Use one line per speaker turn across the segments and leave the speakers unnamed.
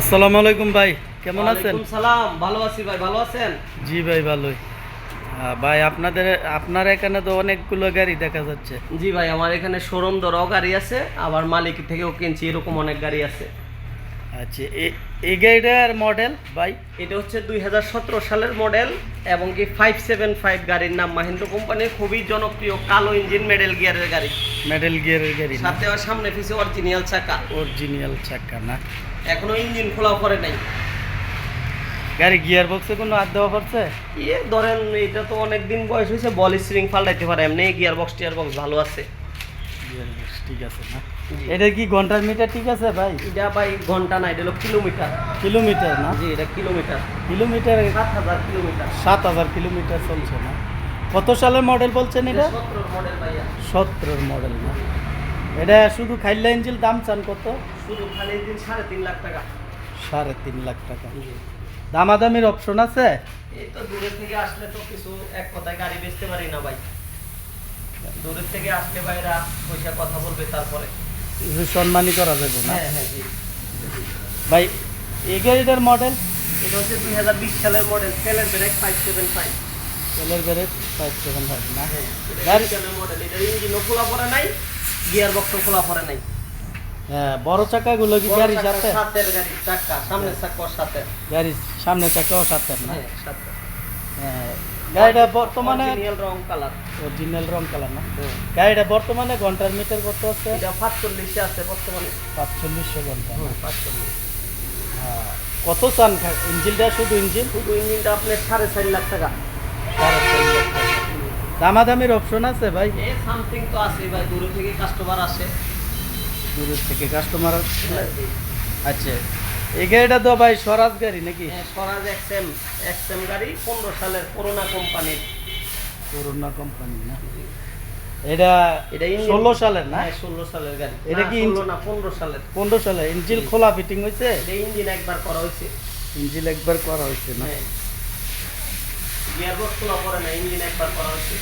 আসসালামু আলাইকুম ভাই কেমন আছেন?
সালাম ভালো আছি ভাই ভালো আছেন?
জি ভাই ভালোই। ভাই আপনাদের আপনার এখানে তো অনেকগুলো গাড়ি দেখা যাচ্ছে।
জি ভাই আমার এখানে শোরুম দরও গাড়ি আছে আবার মালিক থেকেও কিনছি এরকম অনেক গাড়ি আছে।
আচ্ছা এই গাড়িটার মডেল ভাই?
এটা হচ্ছে দুই হাজার সতেরো সালের মডেল এবং কি ফাইভ সেভেন ফাইভ গাড়ির নাম মাহিন্দ্র কোম্পানির খুবই জনপ্রিয় কালো ইঞ্জিন মেডেল গিয়ারের গাড়ি।
মেডেল গিয়ারের গাড়ি
সাথে আর সামনে পিছে অরিজিনাল চাকা।
অরিজিনাল চাক্কা না?
এখনও ইঞ্জিন খোলা পরে নাই।
গাড়ি গিয়ার বক্সে কোনো হাত দেওয়া পড়ছে?
ইয়ে ধরেন এটা তো অনেক দিন বয়স হয়েছে বল স্প্রিং পাল্টাইতে পারে এমনি গিয়ার বক্স টিয়ার বক্স ভালো আছে।
ঠিক আছে না? এটা কি ঘণ্টার মিটার? ঠিক আছে ভাই।
এটা ভাই ঘণ্টা না এটা হলো কিলোমিটার।
কিলোমিটার না?
জি এটা কিলোমিটার।
কিলোমিটার
সাত হাজার কিলোমিটার।
সাত হাজার কিলোমিটার চলছে না? কত সালের মডেল বলছেন এটা?
সতেরো মডেল ভাইয়া।
সতেরোর মডেল না? এটা শুধু খাইলা ইঞ্জিল দাম চান কত?
শুধু খালি দিন সাড়ে তিন লাখ টাকা।
সাড়ে তিন লাখ টাকা। দামাদামির অপশন আছে?
এই তো দূরের থেকে আসলে তো কিছু এক কথায় গাড়ি বেচতে পারি না ভাই। দূরের থেকে আসলে ভাইরা পয়সা কথা বলবে তারপরে।
সম্মানই করা যাবে না?
হ্যাঁ হ্যাঁ জি।
ভাই এই গাড়িটার মডেল
এটা হচ্ছে দুই হাজার বিশ সালের মডেল সেলের ব্রেক ফাইভ সেভেন ফাইভ
তেলের ব্রেক ফাইভ সেভেন ফাইভ না?
হ্যাঁ
গাড়ি-
মডেল এটার ইঞ্জিনও খোলা পড়ে নাই গিয়ার বক্সও খোলা পড়ে নাই।
হ্যাঁ বড় চাকাগুলো কি গাড়ির
চাকা
সাথে?
সাতের গাড়ি চাকা সামনের চাকা সাথে
গাড়ির সামনে চাকাও সাথে না?
হ্যাঁ
গাড়িটা বর্তমানে
রং কালার
অরিজিনাল রং কালার না? গাড়িটা বর্তমানে ঘণ্টার মিটার কত আছে?
এটা পাঁচচল্লিশে আছে বর্তমানে।
পাঁচচল্লিশশো ঘণ্টা?
পাঁচচল্লিশ
হ্যাঁ। কত চান ইঞ্জিনটা শুধু ইঞ্জিন
শুধু ইঞ্জিনটা আপনার সাড়ে চার লাখ টাকা।
সাড়ে চার লাখ টাকা। দামাদামির অপশন আছে ভাই?
এ সামথিং তো আছে ভাই দূরে থেকে কাস্টমার আসে।
দূরের থেকে কাস্টমার আচ্ছা। এই গাড়িটা তো ভাই স্বরাজ গাড়ি নাকি?
হ্যাঁ, স্বরাজ এক্সএম এক্সএম গাড়ি পনেরো সালের করোনা কোম্পানির
করোনা কোম্পানি না? এটা
এটা
ষোলো সালের না?
হ্যাঁ ষোলো সালের গাড়ি।
এটা কি
ষোলো? না পনেরো সালের।
পনেরো সালে ইঞ্জিন খোলা ফিটিং হয়েছে?
এটা ইঞ্জিন একবার করা হয়েছে।
ইঞ্জিন একবার করা হয়েছে না?
হ্যাঁ। গিয়ার বক্স খোলা পড়ে না ইঞ্জিন একবার করা হয়েছে।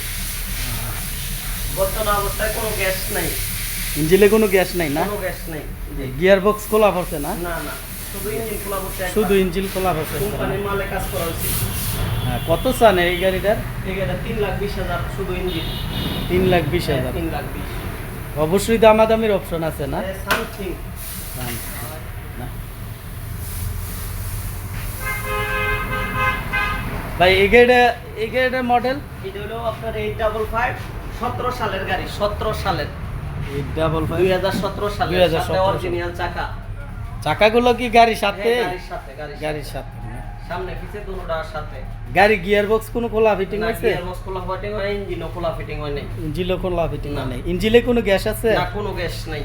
বর্তমান অবস্থায় কোনো গ্যাস নাই।
ইঞ্জিনে কোনো গ্যাস নাই না?
কোনো গ্যাস নাই। জি।
গিয়ার বক্স খোলা পড়ছে না?
না না। শুধু ইঞ্জিন খোলা মালে কাজ করা হয়েছে।
হ্যাঁ, কত চান এই গাড়িটার?
তিন লাখ বিশ হাজার শুধু ইঞ্জিন।
তিন লাখ বিশ
হ্যাঁ,
হাজার।
তিন লাখ বিশ।
অবশ্যই দামাদামির অপশন আছে না?
সামথিং।
ভাই এই গাড়িটা এই গাড়িটার মডেল
এটা হলো আপনার এইট ডাবল ফাইভ সতেরো সালের গাড়ি সতেরো সালের।
এইট ডাবল
দুই হাজার সতেরো সালের
2017
সাথে অরিজিনাল চাকা।
চাকাগুলো কি গাড়ির সাথে?
হ্যাঁ, গাড়ির সাথে? সামনে পিছে দুটোটার সাথে।
গাড়ি গিয়ার বক্স কোনো খোলা ফিটিং আছে
খোলা ফিটিং হয় ইঞ্জিনও খোলা ফিটিং হয় নাই।
খোলা ফিটিং। নেই। কোনো গ্যাস আছে?
না কোনো গ্যাস নাই।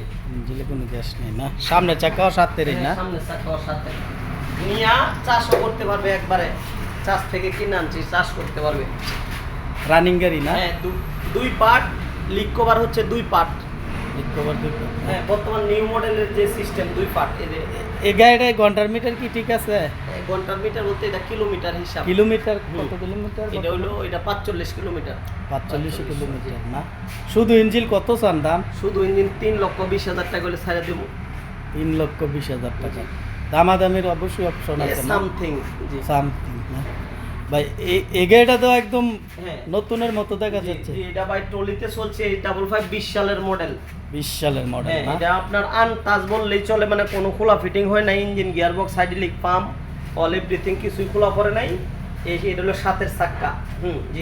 কোনো গ্যাস নেই না। সামনে চাকাও সাথে না।
হ্যাঁ, সামনে চাকার সাথে। নিয়া চাষও করতে পারবে একবারে। চাষ থেকে কিনে আনছি চাষ করতে পারবে।
রানিং গাড়ি না?
হ্যাঁ দুই পার্ট লিক কভার হচ্ছে দুই পার্ট।
রিকভার
হ্যাঁ বর্তমান নিউ মডেলের যে সিস্টেম দুই পার্ট
এই গাড়িটায় ঘণ্টার মিটার কি ঠিক আছে?
এক ঘণ্টার মিটার বলতে এটা কিলোমিটার হিসাব।
কিলোমিটার। কত কিলোমিটার
এটা হলো এটা পাঁচচল্লিশ কিলোমিটার
পাঁচচল্লিশ কিলোমিটার না? শুধু ইঞ্জিল কত চান দাম?
শুধু ইঞ্জিন তিন লক্ষ বিশ হাজার টাকা করে ছাড়া দেবো।
তিন লক্ষ বিশ হাজার টাকা। দামাদামির অবশ্যই অপশন আছে
সামথিং জি।
সামথিং ভাই এই তো একদম
হ্যাঁ।
নতুনের মতো দেখা যাচ্ছে।
এটা ভাই ট্রলিতে চলছে এই ডাবল ফাইভ বিশ সালের মডেল
বিশ সালের মডেল
হ্যাঁ এটা আপনার আনটাচ বললেই চলে মানে কোনো খোলা ফিটিং হয় না engine gearbox hydraulic pump all everything কিছুই খোলা পড়ে নাই। এই এটা হলো সাতের চাকা।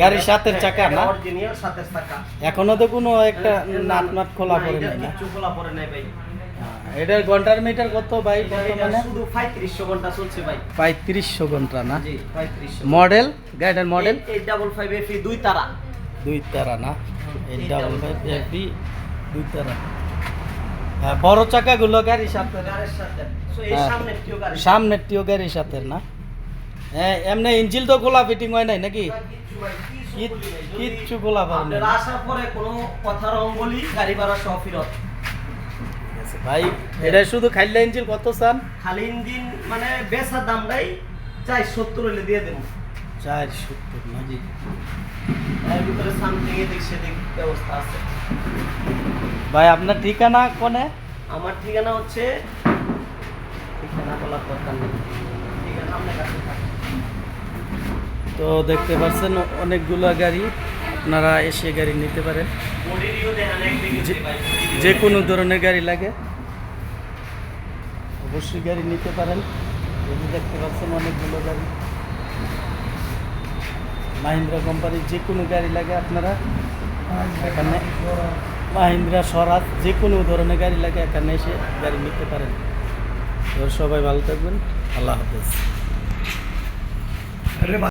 গাড়ির সাতের
হ্যাঁ,
চাকা না?
অরিজিনাল সাতের চাকা।
এখনও তো কোনো একটা
হ্যাঁ,
নাট নাট খোলা পড়ে নাই না?
কিচ্ছু খোলা পড়ে নাই ভাই।
হ্যাঁ, এটার ঘণ্টার মিটার কত ভাই বর্তমানে?
শুধু পঁয়ত্রিশশো ঘণ্টা চলছে ভাই।
পঁয়ত্রিশশো ঘণ্টা না?
জি পঁয়ত্রিশশো।
মডেল? গাড়িটার মডেল
এইট ডাবল ফাইভ এফি দুই তারা।
দুই তারা না? এই
এই
ডাবল
double
ফাইভ
five,
এফি হ্যাঁ বড় চাকাগুলো গাড়ির সাথে
গাড়ির সাথে।
হ্যাঁ।
সামনের টিও
গাড়ির সাথে। না। হ্যাঁ এমনি ইঞ্জিল তো খোলা ফিটিং হয় নাই নাকি?
কিচ্ছু নাই।
পাবেন
আপনারা আসার পরে কোনো কথা রং বলি গাড়ি ভাড়া সহ ফিরত।
ভাই এটা শুধু খাইলে ইঞ্জিল কত চান?
খালি ইঞ্জিন মানে বেচার দামটাই চাই সত্তর হলে দিয়ে দেবো।
চার সত্তর না জি
ভিতরে সামথিং এদিক সেদিক ব্যবস্থা আছে।
ভাই আপনার ঠিকানা কোনে?
আমার ঠিকানা হচ্ছে ঠিকানা বলার দরকার নেই। ঠিক আপনার কাছে থাক।
তো দেখতে পাচ্ছেন অনেকগুলো গাড়ি আপনারা এসে গাড়ি নিতে পারেন। যে- কোনো ধরনের গাড়ি লাগে অবশ্যই গাড়ি নিতে পারেন। দেখতে পাচ্ছেন অনেকগুলো গাড়ি। মাহিন্দ্রা কোম্পানির যে কোনো গাড়ি লাগে আপনারা, এখানে মাহিন্দ্রা, স্বরাজ যে কোনো ধরনের গাড়ি লাগে এখানে এসে গাড়ি নিতে পারেন। এবার সবাই ভালো থাকবেন। আল্লাহ হাফেজ।